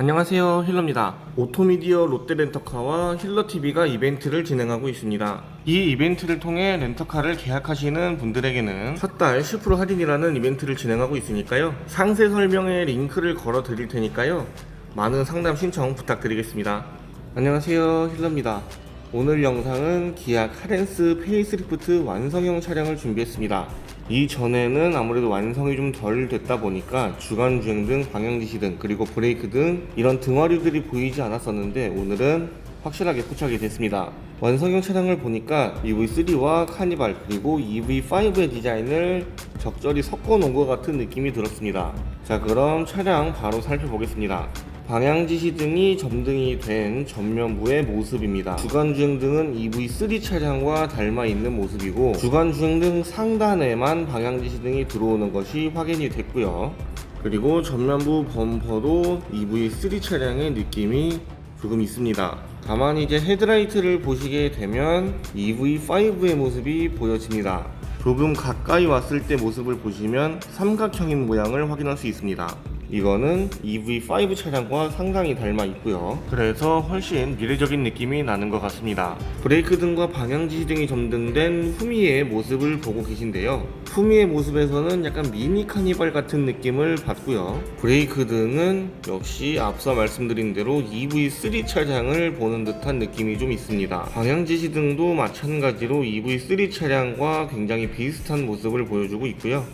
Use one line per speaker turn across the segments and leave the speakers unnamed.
안녕하세요 힐러입니다. 오토미디어 롯데렌터카와 힐러TV가 이벤트를 진행하고 있습니다. 이 이벤트를 통해 렌터카를 계약하시는 분들에게는 첫달10% 할인이라는 이벤트를 진행하고 있으니까요. 상세 설명에 링크를 걸어 드릴 테니까요. 많은 상담 신청 부탁드리겠습니다. 안녕하세요 힐러입니다 오늘 영상은 기아 카렌스 페이스리프트 완성형 차량을 준비했습니다. 이전에는 아무래도 완성이 좀 덜 됐다 보니까 주간 주행 등 방향 지시 등 그리고 브레이크 등 이런 등화류들이 보이지 않았었는데 오늘은 확실하게 포착이 됐습니다. 완성형 차량을 보니까 EV3와 카니발 그리고 EV5의 디자인을 적절히 섞어 놓은 것 같은 느낌이 들었습니다. 자 그럼 차량 바로 살펴보겠습니다. 방향 지시 등이 점등이 된 전면부의 모습입니다. 주간 주행 등은 EV3 차량과 닮아 있는 모습이고 주간 주행 등 상단에만 방향 지시 등이 들어오는 것이 확인이 됐고요. 그리고 전면부 범퍼도 EV3 차량의 느낌이 조금 있습니다. 다만 이제 헤드라이트를 보시게 되면 EV5의 모습이 보여집니다. 조금 가까이 왔을 때 모습을 보시면 삼각형인 모양을 확인할 수 있습니다. 이거는 EV5 차량과 상당히 닮아 있고요. 그래서 훨씬 미래적인 느낌이 나는 것 같습니다. 브레이크 등과 방향 지시 등이 점등된 후미의 모습을 보고 계신데요. 후미의 모습에서는 약간 미니 카니발 같은 느낌을 받고요. 브레이크 등은 역시 앞서 말씀드린 대로 EV3 차량을 보는 듯한 느낌이 좀 있습니다. 방향 지시 등도 마찬가지로 EV3 차량과 굉장히 비슷한 모습을 보여주고 있고요.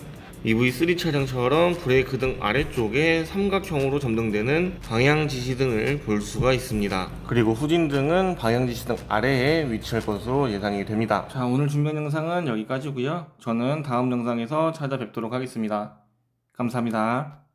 EV3 차량처럼 브레이크 등 아래쪽에 삼각형으로 점등되는 방향 지시등을 볼 수가 있습니다. 그리고 후진등은 방향 지시등 아래에 위치할 것으로 예상이 됩니다. 자, 오늘 준비한 영상은 여기까지고요. 저는 다음 영상에서 찾아뵙도록 하겠습니다. 감사합니다.